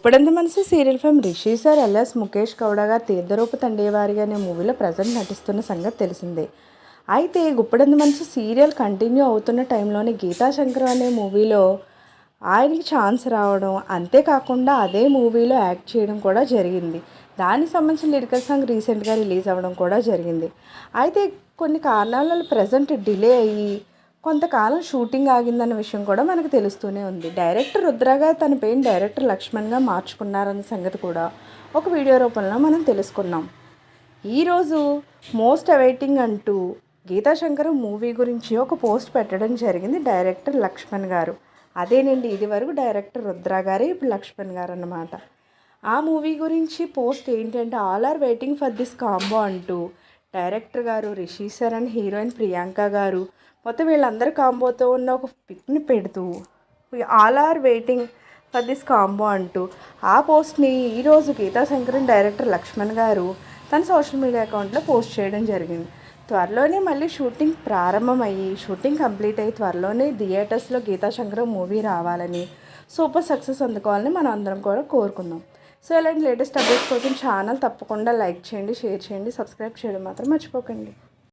ఉప్పడంది మనసు serial fame Rishi sir L S Mukesh Gowda గారు తీర్థరూప అనే మూవీలో ప్రజెంట్ నటిస్తున్న సంగతి తెలిసిందే. అయితే గుప్పడంది మనసు సీరియల్ కంటిన్యూ అవుతున్న టైంలోనే గీతా శంకర్ అనే మూవీలో ఆయనకి ఛాన్స్ రావడం అంతేకాకుండా అదే మూవీలో యాక్ట్ చేయడం కూడా జరిగింది. దానికి సంబంధించిన లిరికల్ సాంగ్ రీసెంట్గా రిలీజ్ అవ్వడం కూడా జరిగింది. అయితే కొన్ని కారణాల ప్రజెంట్ డిలే అయ్యి కొంతకాలం షూటింగ్ ఆగిందన్న విషయం కూడా మనకు తెలుస్తూనే ఉంది. డైరెక్టర్ రుద్రగా తన పేరుని డైరెక్టర్ లక్ష్మణ్గా మార్చుకున్నారన్న సంగతి కూడా ఒక వీడియో రూపంలో మనం తెలుసుకున్నాం. ఈరోజు మోస్ట్ అవైటింగ్ అంటూ గీతా శంకర్ మూవీ గురించి ఒక పోస్ట్ పెట్టడం జరిగింది డైరెక్టర్ లక్ష్మణ్ గారు. అదేనండి ఇది వరకు డైరెక్టర్ రుద్ర గారే ఇప్పుడు లక్ష్మణ్ గారు అన్నమాట. ఆ మూవీ గురించి పోస్ట్ ఏంటంటే all are waiting for this combo అంటూ director garu Rishi sir and heroine Priyanka garu మొత్తం వీళ్ళందరూ కాంబోతో ఉన్న ఒక పిక్ని పెడుతూ all are waiting for this combo అంటూ ఆ పోస్ట్ని ఈరోజు గీతా శంకరన్ డైరెక్టర్ లక్ష్మణ్ గారు తన సోషల్ మీడియా అకౌంట్లో పోస్ట్ చేయడం జరిగింది. త్వరలోనే మళ్ళీ షూటింగ్ ప్రారంభమయ్యి షూటింగ్ కంప్లీట్ అయ్యి త్వరలోనే థియేటర్స్లో గీతా శంకరం మూవీ రావాలని సూపర్ సక్సెస్ అందుకోవాలని మనం అందరం కూడా కోరుకుందాం. సో ఇలాంటి లేటెస్ట్ అప్డేట్స్ కోసం ఛానల్ తప్పకుండా లైక్ చేయండి షేర్ చేయండి సబ్స్క్రైబ్ చేయడం మాత్రం మర్చిపోకండి.